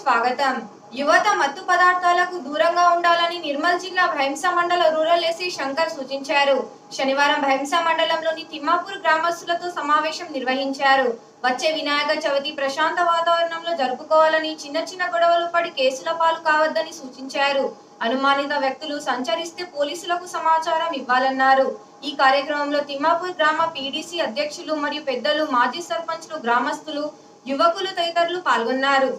స్వాగతం. యువత మత్తు పదార్థాలకు దూరంగా ఉండాలని నిర్మల్ జిల్లా భైంస మండల రూరల్ ఎస్సీ శంకర్ సూచించారు. శనివారం భైంస మండలంలోని తిమ్మాపూర్ గ్రామస్తులతో సమావేశం నిర్వహించారు. వచ్చే వినాయక చవితి ప్రశాంత వాతావరణంలో జరుపుకోవాలని చిన్న చిన్న గొడవలు పడి కేసుల పాలు కావద్దని సూచించారు. అనుమానిత వ్యక్తులు సంచరిస్తే పోలీసులకు సమాచారం ఇవ్వాలన్నారు. ఈ కార్యక్రమంలో తిమ్మాపూర్ గ్రామ పీడీసీ అధ్యక్షులు మరియు పెద్దలు మాజీ సర్పంచ్లు గ్రామస్తులు యువకులు తదితరులు పాల్గొన్నారు.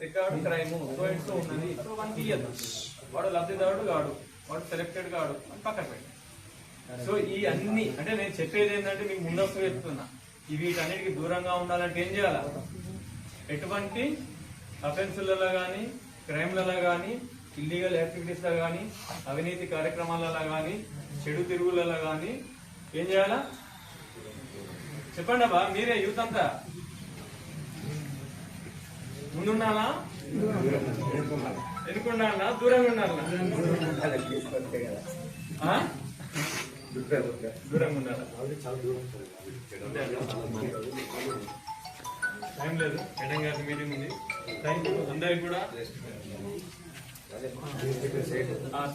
రికార్డ్ క్రైమ్ పోయింట్స్ ఉన్నది. సో వన్ ఇయ్యద్దు వాడు లబ్ధిదారుడు కాడు. వాడు సెలెక్టెడ్ కాడు. అని పక్కన పెట్టాడు సో ఈ అన్ని అంటే నేను చెప్పేది ఏంటంటే మీకు ముందస్తు చెప్తున్నా. ఈ వీటన్నిటికి దూరంగా ఉండాలంటే ఏం చేయాలా? ఎటువంటి అఫెన్సులలో కానీ క్రైమ్లలో కానీ ఇల్లీగల్ యాక్టివిటీస్లో కానీ అవినీతి కార్యక్రమాలలో కానీ చెడు తిరుగులలో కానీ ఏం చేయాలా? చెప్పండి అబ్బా మీరే యూత్ అంతా. ముందున్నాలా ఎన్నుకున్నానా దూరంగా ఉండాలా దూరంగా ఉండాలా టైం లేదు మేడం గారి మీటింగ్ ఉంది. థ్యాంక్ యూ అందరికి కూడా.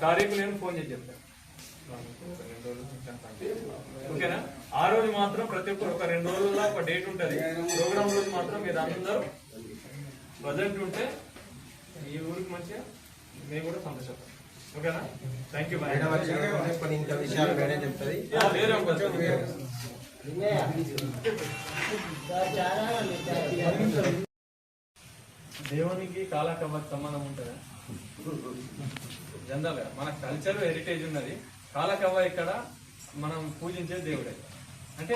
తారీఖు నేను ఫోన్ చేసి చెప్తాను. ఓకేనా? ఆ రోజు మాత్రం ప్రతి ఒక్కరు ఒక రెండు రోజుల్లో ఒక డేట్ ఉంటది. ప్రోగ్రామ్ రోజు మాత్రం మీరు అందరూ ప్రజెంట్ ఉంటే ఈ ఊరికి మంచిగా మేము కూడా సంతోషపడతాం. ఓకేనా? థ్యాంక్ యూ దేవునికి కాలకవ్వకి సంబంధం ఉంటుందా? జనరల్గా మన కల్చర్ హెరిటేజ్ ఉన్నది. కాలకవ్వ ఇక్కడ మనం పూజించే దేవుడే. అంటే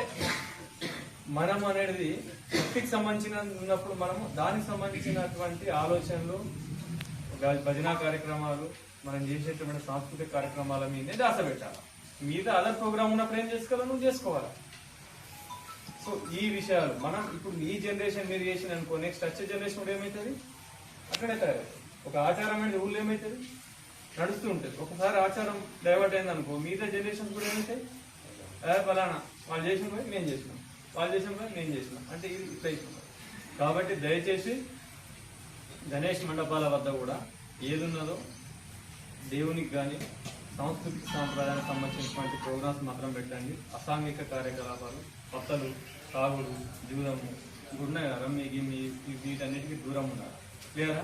మనం అనేది భక్తికి సంబంధించిన ఉన్నప్పుడు మనము దానికి సంబంధించినటువంటి ఆలోచనలు భజన కార్యక్రమాలు మనం చేసేటువంటి సాంస్కృతిక కార్యక్రమాల మీద దాస పెట్టాలి మీద అదర్ ప్రోగ్రామ్ ఉన్నప్పుడు ఏం చేసుకోవాలో? నువ్వు చేసుకోవాలి? సో ఈ విషయాలు మనం ఇప్పుడు ఈ జనరేషన్ మీరు చేసిన అనుకో నెక్స్ట్ వచ్చే జనరేషన్ కూడా ఏమవుతుంది? అక్కడే తయారవుతుంది. ఒక ఆచారం అనేది ఊళ్ళో ఏమవుతుంది? నడుస్తూ ఉంటుంది. ఒకసారి ఆచారం డైవర్ట్ అయింది అనుకో మిగతా జనరేషన్ కూడా ఏమవుతాయి ఫలానా వాళ్ళు చేసిన పోయి నేను చేసినాం. వాళ్ళు చేసిన పోయి నేను చేసినాం. అంటే ఇది ఇట్లా కాబట్టి దయచేసి గణేష్ మండపాల వద్ద కూడా ఏదున్నదో దేవునికి కానీ సాంస్కృతిక సాంప్రదాయానికి సంబంధించినటువంటి ప్రోగ్రామ్స్ మాత్రం పెట్టండి. అసాంఘిక కార్యకలాపాలు పత్తలు తాగుడు జూదము ఇప్పుడు ఉన్నాయి రమ్మి గిమ్మి వీటన్నిటికీ దూరం ఉన్నారు లేదా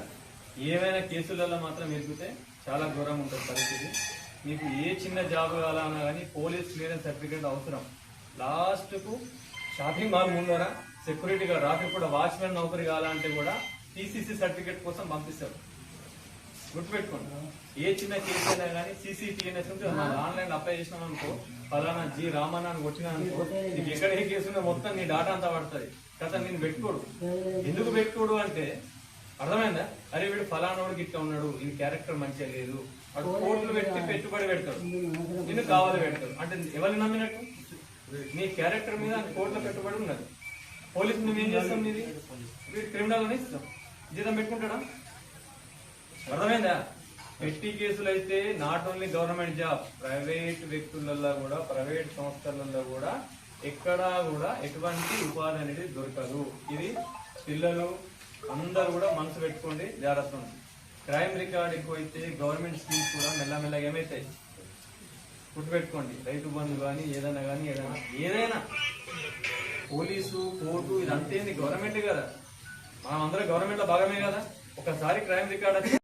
ఏమైనా కేసులలో మాత్రం ఎదిగితే చాలా ఘోరంగా ఉంటుంది పరిస్థితి. మీకు ఏ చిన్న జాబ్ కావాలన్నా కానీ పోలీస్ క్లియరెన్స్ సర్టిఫికేట్ అవసరం. లాస్ట్కు షాపింగ్ మాల్ ముందర సెక్యూరిటీగా రాత్రి కూడా వాచ్మెన్ నౌకరీ కావాలంటే కూడా టీసీసీ సర్టిఫికేట్ కోసం పంపిస్తారు. గుర్తుపెట్టుకోండి. ఏ చిన్న కేసు అయినా కానీ సీసీటీఎన్ఎస్ ఉంటే మనం ఆన్లైన్ అప్లై చేసినాం అనుకో ఫలానా జి రామన్న అని కొట్టినా అనుకో నీకు ఎక్కడ ఏ కేసు మొత్తం నీ డాటా అంతా పడుతుంది. కదా నేను పెట్టుకోడు. ఎందుకు పెట్టుకోడు అంటే అర్థమైందా? అరే వీడు ఫలానోడికి ఇట్లా ఉన్నాడు ఈ క్యారెక్టర్ మంచిగా లేదు. అటు కోట్లు పెట్టి పెట్టుబడి పెడతాడు. నిన్ను కావాలి పెడతాడు. అంటే ఎవరిని నమ్మినట్టు? నీ క్యారెక్టర్ మీద కోట్ల పెట్టుబడి ఉన్నది. పోలీసు నువ్వు ఏం చేస్తాం నీది? వీడు క్రిమినల్ అని ఇస్తాం జీతం పెట్టుకుంటాడా? అర్థమైందా? పెట్టి కేసులు అయితే not only government job private వ్యక్తులలో కూడా ప్రైవేట్ సంస్థలలో కూడా ఎక్కడా కూడా ఎటువంటి ఉపాధి అనేది దొరకదు. ఇది పిల్లలు అందరూ కూడా మనసు పెట్టుకోండి జాగ్రత్త ఉంది క్రైమ్ రికార్డ్ ఎక్కువైతే గవర్నమెంట్ స్కీమ్స్ కూడా మెల్లమెల్లగా ఏమైతాయి? గుర్తుపెట్టుకోండి రైతు బంధు కానీ ఏదైనా కానీ ఏదైనా ఏదైనా. పోలీసు కోర్టు ఇదంతేంది గవర్నమెంట్ కదా? మనం అందరం గవర్నమెంట్లో భాగమే కదా? ఒకసారి క్రైమ్ రికార్డ్ వచ్చి